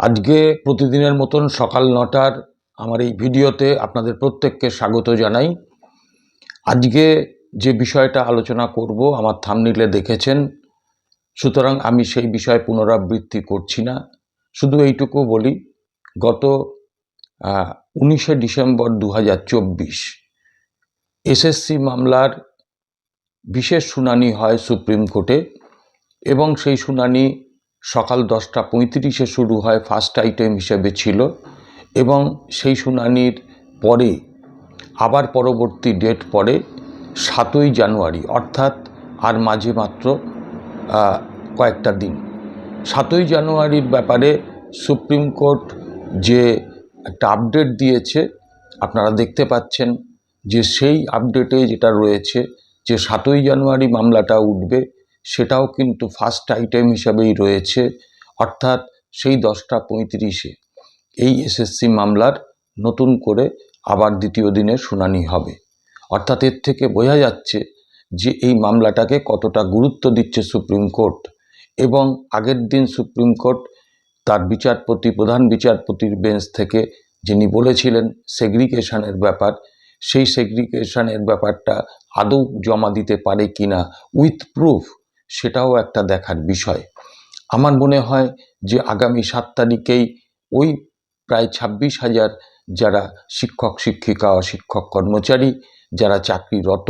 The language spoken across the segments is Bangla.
আজকে প্রতিদিনের মতন সকাল নটার আমার এই ভিডিওতে আপনাদের প্রত্যেককে স্বাগত জানাই। আজকে যে বিষয়টা আলোচনা করব, আমার থামনিলে দেখেছেন। সুতরাং আমি সেই বিষয়ে পুনরাবৃত্তি করছি না। শুধু এইটুকু বলি, গত উনিশে ডিসেম্বর দু হাজার চব্বিশ এসএসসি মামলার বিশেষ শুনানি হয় সুপ্রিম কোর্টে এবং সেই শুনানি সকাল দশটা পঁয়ত্রিশে শুরু হয় ফার্স্ট আইটেম হিসেবে ছিল এবং সেই শুনানির পরে, আবার পরবর্তী ডেট পরে সাতই জানুয়ারি, অর্থাৎ আর মাঝে মাত্র কয়েকটা দিন। সাতই জানুয়ারির ব্যাপারে সুপ্রিম কোর্ট যে একটা আপডেট দিয়েছে, আপনারা দেখতে পাচ্ছেন যে সেই আপডেটে যেটা রয়েছে, যে সাতই জানুয়ারি মামলাটা উঠবে সেটাও কিন্তু ফার্স্ট আইটেম হিসাবেই রয়েছে। অর্থাৎ সেই দশটা পঁয়ত্রিশে এই এসএসসি মামলার নতুন করে আবার দ্বিতীয় দিনে শুনানি হবে। অর্থাৎ এর থেকে বোঝা যাচ্ছে যে এই মামলাটাকে কতটা গুরুত্ব দিচ্ছে সুপ্রিম কোর্ট এবং আগের দিন সুপ্রিম কোর্ট তার বিচারপতি, প্রধান বিচারপতির বেঞ্চ থেকে যিনি বলেছিলেন সেগ্রিগেশনের ব্যাপার, সেই সেগ্রিগেশনের ব্যাপারটা আদৌ জমা দিতে পারে কিনা উইথ প্রুফ সেটাও একটা দেখার বিষয়। আমার মনে হয় যে আগামী সাত তারিখেই ওই প্রায় ছাব্বিশ হাজার যারা শিক্ষক, শিক্ষিকা, অশিক্ষক, কর্মচারী যারা চাকরিরত,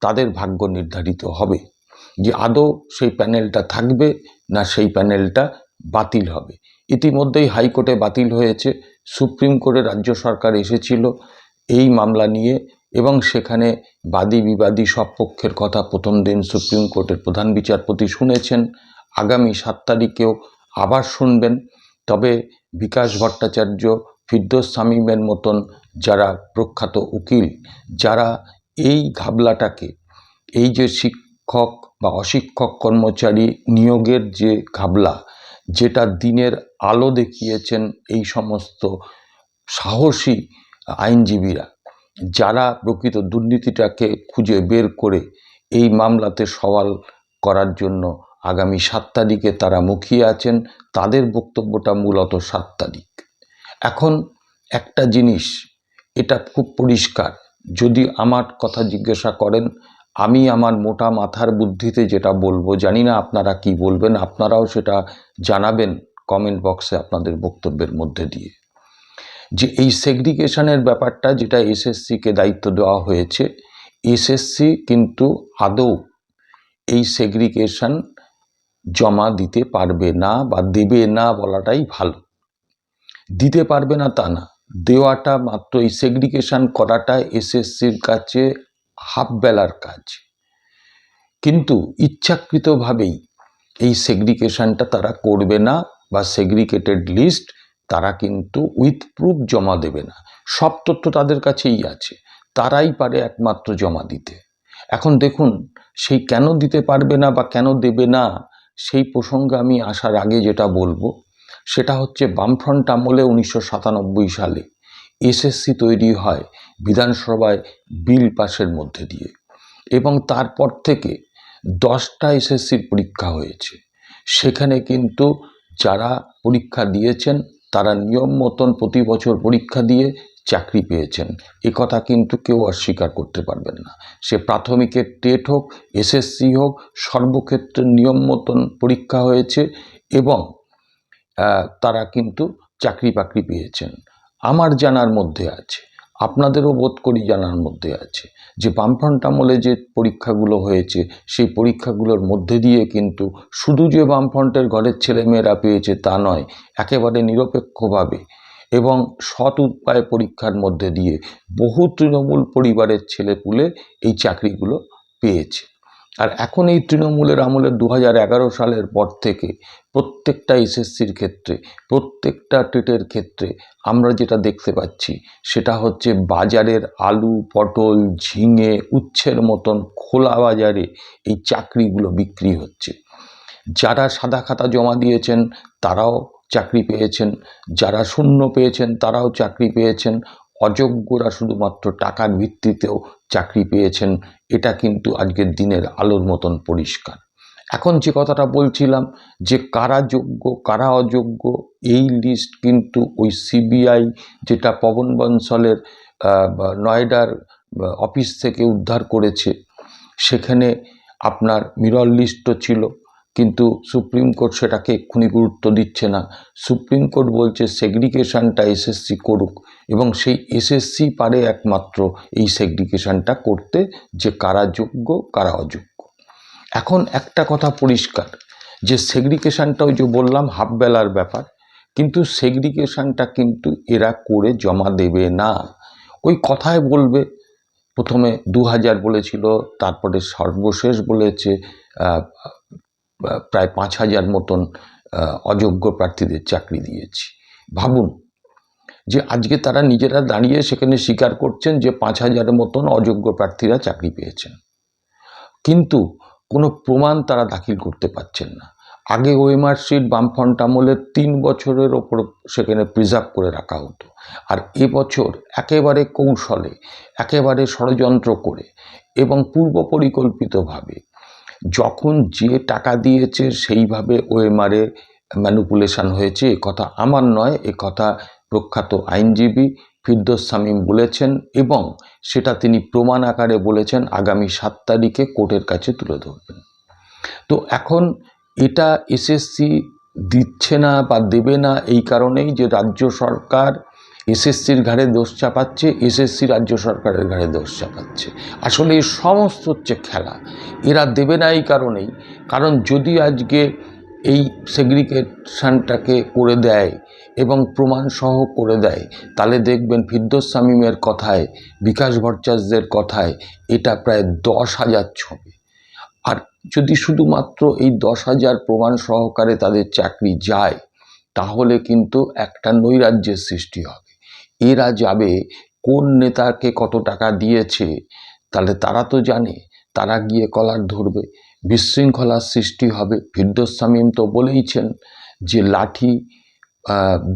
তাদের ভাগ্য নির্ধারিত হবে। যে আদৌ সেই প্যানেলটা থাকবে না সেই প্যানেলটা বাতিল হবে। ইতিমধ্যেই হাইকোর্টে বাতিল হয়েছে, সুপ্রিম কোর্টে রাজ্য সরকার এসেছিল, এই মামলা নিয়ে এবং সেখানে বাদী বিবাদী সব পক্ষের কথা প্রথম দিন সুপ্রিম কোর্টের প্রধান বিচারপতি শুনেছেন। আগামী সাত তারিখেও আবার শুনবেন। তবে বিকাশ ভট্টাচার্য ফিরদোস শামীমের মতন যারা প্রখ্যাত উকিল, যারা এই ঘাবলাটাকে, এই যে শিক্ষক বা অশিক্ষক কর্মচারী নিয়োগের যে ঘাবলা, যেটা দিনের আলো দেখিয়েছেন এই সমস্ত সাহসী আইনজীবীরা যারা প্রকৃত দুর্নীতিটাকে খুঁজে বের করে এই মামলাতে সওয়াল করার জন্য আগামী সাত তারিখে তারা মুখিয়ে আছেন, তাদের বক্তব্যটা মূলত সাত তারিখ। এখন একটা জিনিস, এটা খুব পরিষ্কার। যদি আমার কথা জিজ্ঞাসা করেন, আমি আমার মোটা মাথার বুদ্ধিতে যেটা বলব, জানি না আপনারা কি বলবেন, আপনারাও সেটা জানাবেন কমেন্ট বক্সে আপনাদের বক্তব্যের মধ্যে দিয়ে। যে এই সেগ্রিগেশনের ব্যাপারটা যেটা এসএসসিকে দায়িত্ব দেওয়া হয়েছে এসএসসি কিন্তু আদৌ এই সেগ্রিগেশন জমা দিতে পারবে না বা দেবে না বলাটাই ভালো। দিতে পারবে না তা না, দেওয়াটা মাত্র এই সেগ্রিগেশন করাটা এসএসসির কাছে হাফ বেলার কাজ। কিন্তু ইচ্ছাকৃতভাবেই এই সেগ্রিগেশনটা তারা করবে না বা সেগ্রিগেটেড লিস্ট তারা কিন্তু উইথ প্রুফ জমা দেবে না। সব তথ্য তাদের কাছেই আছে। তারাই পারে একমাত্র জমা দিতে। এখন দেখুন, সেই কেন দিতে পারবে না বা কেন দেবে না, সেই প্রসঙ্গে আমি আসার আগে যেটা বলব, সেটা হচ্ছে বামফ্রন্ট আমলে উনিশশো সাতানব্বই সালে এসএসসি তৈরি হয় বিধানসভায় বিল পাসের মধ্যে দিয়ে। এবং তারপর থেকে দশটা এসএসসির পরীক্ষা হয়েছে। সেখানে কিন্তু যারা পরীক্ষা দিয়েছেন তারা নিয়ম মতন প্রতি বছর পরীক্ষা দিয়ে চাকরি পেয়েছেন। এ কথা কিন্তু কেউ অস্বীকার করতে পারবেন না। সে প্রাথমিকের টেট হোক, এসএসসি হোক, সর্বক্ষেত্রে নিয়ম মতন পরীক্ষা হয়েছে এবং তারা কিন্তু চাকরি বাকরি পেয়েছেন। আমার জানার মধ্যে আছে আপনাদেরও বোধ করি জানার মধ্যে আছে। যে বামফ্রন্ট আমলে যে পরীক্ষাগুলো হয়েছে, সেই পরীক্ষাগুলোর মধ্যে দিয়ে কিন্তু শুধু যে বামফ্রন্টের ঘরের ছেলেমেয়েরা পেয়েছে তা নয়, একেবারে নিরপেক্ষভাবে এবং সৎ উপায় পরীক্ষার মধ্যে দিয়ে বহু তৃণমূল পরিবারের ছেলেপুলে এই চাকরিগুলো পেয়েছে। আর এখন এই তৃণমূলের আমলের দু হাজার এগারো সালের পর থেকে প্রত্যেকটা এসএসসির ক্ষেত্রে, প্রত্যেকটা টেটের ক্ষেত্রে আমরা যেটা দেখতে পাচ্ছি, সেটা হচ্ছে বাজারের আলু, পটল, ঝিঙে, উচ্ছের মতন খোলা বাজারে এই চাকরিগুলো বিক্রি হচ্ছে। যারা সাদা খাতা জমা দিয়েছেন, তারাও চাকরি পেয়েছেন। যারা শূন্য পেয়েছেন, তারাও চাকরি পেয়েছেন। অযোগ্যরা শুধুমাত্র টাকার ভিত্তিতেও চাকরি পেয়েছেন, এটা কিন্তু আজকের দিনের আলোর মতন পরিষ্কার। এখন যে কথাটা বলছিলাম যে কারা যোগ্য, কারা অযোগ্য, এই লিস্ট কিন্তু ওই সিবিআই যেটা পবন বনসলের নয়ডার অফিস থেকে উদ্ধার করেছে, সেখানে আপনার মিরর লিস্টও ছিল। কিন্তু সুপ্রিম কোর্ট সেটাকে এক্ষুনি গুরুত্ব দিচ্ছে না। সুপ্রিম কোর্ট বলছে সেগ্রিগেশনটা এসএসসি করুক এবং সেই এসএসসি পারে একমাত্র এই সেগ্রিগেশনটা করতে যে কারা যোগ্য, কারা অযোগ্য। এখন একটা কথা পরিষ্কার, যে সেগ্রিগেশনটা ওই যে বললাম হাফ বেলার ব্যাপার, কিন্তু সেগ্রিগেশনটা কিন্তু এরা করে জমা দেবে না। ওই কথায় বলবে, প্রথমে দু হাজার বলেছিল, তারপরে সর্বশেষ বলেছে প্রায় পাঁচ হাজার মতন অযোগ্য প্রার্থীদের চাকরি দিয়েছি। ভাবুন যে আজকে তারা নিজেরা দাঁড়িয়ে সেখানে স্বীকার করছেন যে পাঁচ হাজারের মতন অযোগ্য প্রার্থীরা চাকরি পেয়েছেন। কিন্তু কোনো প্রমাণ তারা দাখিল করতে পারছেন না। আগে ওএমআর শিট, বামফ্রন্ট আমলে তিন বছরের ওপর সেখানে প্রিজার্ভ করে রাখা হতো। আর এবছর একেবারে কৌশলে, একেবারে ষড়যন্ত্র করে এবং পূর্ব পরিকল্পিতভাবে যখন যে টাকা দিয়েছে সেইভাবে ওএমআরে ম্যানুপুলেশন হয়েছে, এ কথা আমার নয়, এ কথা প্রখ্যাত আইনজীবী ফিরদোস সামিম বলেছেন এবং সেটা তিনি প্রমাণ আকারে বলেছেন, আগামী সাত তারিখে কোর্টের কাছে তুলে ধরবেন। তো এখন এটা এসএসসি দিচ্ছে না বা দেবে না এই কারণেই যে রাজ্য সরকার এসএসসির ঘাড়ে দোষ চাপাচ্ছে, এসএসসি রাজ্য সরকারের ঘাড়ে দোষ চাপাচ্ছে। আসলে এই সমস্ত হচ্ছে খেলা। এরা দেবে না এই কারণেই। কারণ যদি আজকে এই সেগ্রিগেশনটাকে করে দেয় এবং প্রমাণসহ করে দেয়, তাহলে দেখবেন ফিরদোস শামীমের কথায়, বিকাশ ভট্টাচার্যের কথায় এটা প্রায় দশ হাজার ছবি। আর যদি শুধুমাত্র এই দশ হাজার প্রমাণ সহকারে তাদের চাকরি যায়, তাহলে কিন্তু একটা নৈরাজ্যের সৃষ্টি হবে। এরা যাবে কোন নেতাকে কত টাকা দিয়েছে, তাহলে তারা তো জানে, তারা গিয়ে কলার ধরবে। বিশৃঙ্খলার সৃষ্টি হবে। ভিদ্যস্বামীম তো বলেইছেন যে লাঠি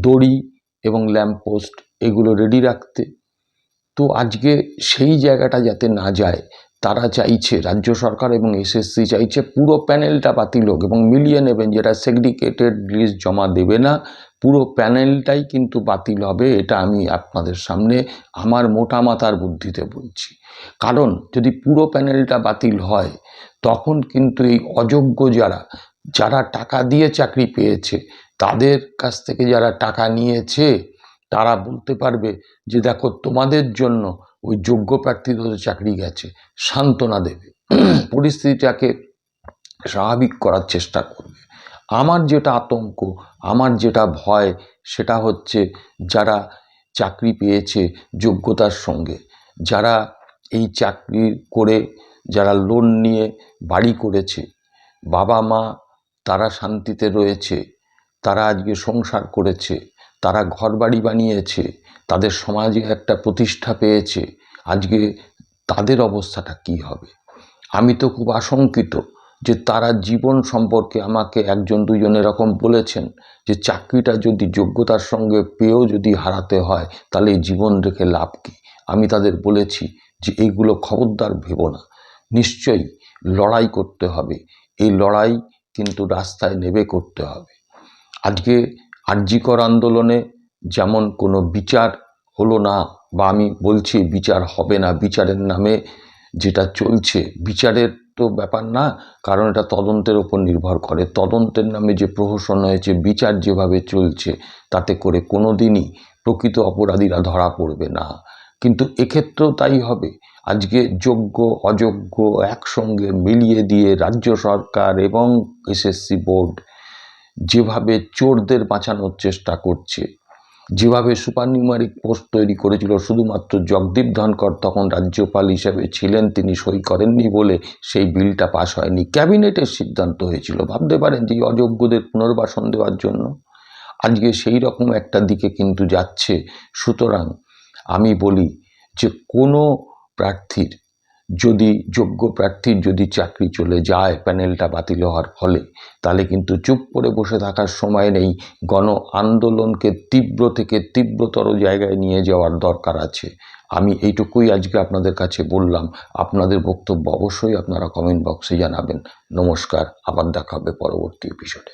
দড়ি এবং ল্যাম্পপোস্ট এগুলো রেডি রাখতে। তো আজকে সেই জায়গাটা যাতে না যায় তারা চাইছে, রাজ্য সরকার এবং এসএসসি চাইছে পুরো প্যানেলটা বাতিল হোক এবং মিলিয়ে নেবেন যেটা সেগ্রিগেটেড লিস্ট জমা দেবে না। পুরো প্যানেলটাই কিন্তু বাতিল হবে, এটা আমি আপনাদের সামনে আমার মোটা মাথার বুদ্ধিতে বলছি। কারণ যদি পুরো প্যানেলটা বাতিল হয়, তখন কিন্তু এই অযোগ্য যারা যারা টাকা দিয়ে চাকরি পেয়েছে, তাদের কাছ থেকে যারা টাকা নিয়েছে, তারা বলতে পারবে যে, দেখো, তোমাদের জন্য ওই যোগ্য প্রার্থীদের চাকরি গেছে, সান্ত্বনা দেবে। পরিস্থিতিটাকে স্বাভাবিক করার চেষ্টা করবে। আমার যেটা আতঙ্ক, আমার যেটা ভয়, সেটা হচ্ছে যারা চাকরি পেয়েছে যোগ্যতার সঙ্গে, যারা এই চাকরি করে, যারা লোন নিয়ে বাড়ি করেছে, বাবা মা তারা শান্তিতে রয়েছে, তারা আজকে সংসার করেছে, তারা ঘর বাড়ি বানিয়েছে তাদের সমাজে একটা প্রতিষ্ঠা পেয়েছে। আজকে তাদের অবস্থাটা কি হবে? আমি তো খুব আশঙ্কিত যে তারা জীবন সম্পর্কে আমাকে একজন দুজন এরকম বলেছেন যে চাকরিটা যদি যোগ্যতার সঙ্গে পেয়েও যদি হারাতে হয়, তাহলে জীবন রেখে লাভ কী? আমি তাদের বলেছি যে এইগুলো খবরদার ভেবো না। নিশ্চয়ই লড়াই করতে হবে। এই লড়াই কিন্তু রাস্তায় নেবে করতে হবে। আজকে আর্যিকর আন্দোলনে যেমন কোনো বিচার হলো না বা আমি বলছি বিচার হবে না, বিচারের নামে যেটা চলছে, বিচারের তো ব্যাপার না, কারণ এটা তদন্তের ওপর নির্ভর করে। তদন্তের নামে যে প্রহসন হয়েছে, বিচার যেভাবে চলছে, তাতে করে কোনো দিনই প্রকৃত অপরাধীরা ধরা পড়বে না। কিন্তু এক্ষেত্রেও তাই হবে। আজকে যোগ্য, অযোগ্য, একসঙ্গে মিলিয়ে দিয়ে রাজ্য সরকার এবং এসএসসি বোর্ড যেভাবে চোরদের বাঁচানোর চেষ্টা করছে যেভাবে সুপার নিউমারিক পোস্ট তৈরি করেছিল, শুধুমাত্র জগদীপ ধনকর তখন রাজ্যপাল হিসেবে ছিলেন, তিনি সই করেননি বলে সেই বিলটা পাশ হয়নি। ক্যাবিনেটের সিদ্ধান্ত হয়েছিল, ভাবতে পারেন যে অযোগ্যদের পুনর্বাসন দেওয়ার জন্য। আজকে সেই রকম একটা দিকে কিন্তু যাচ্ছে। সুতরাং আমি বলি যে কোনো প্রার্থীর যদি যোগ্য প্রার্থীর যদি চাকরি চলে যায়, প্যানেলটা বাতিল হওয়ার ফলে, তাহলে কিন্তু চুপ করে বসে থাকার সময় নেই। গণ আন্দোলনকে তীব্র থেকে তীব্রতর জায়গায় নিয়ে যাওয়ার দরকার আছে। আমি এইটুকুই আজকে আপনাদের কাছে বললাম। আপনাদের বক্তব্য অবশ্যই আপনারা কমেন্ট বক্সে জানাবেন। নমস্কার। আবার দেখা হবে পরবর্তী এপিসোডে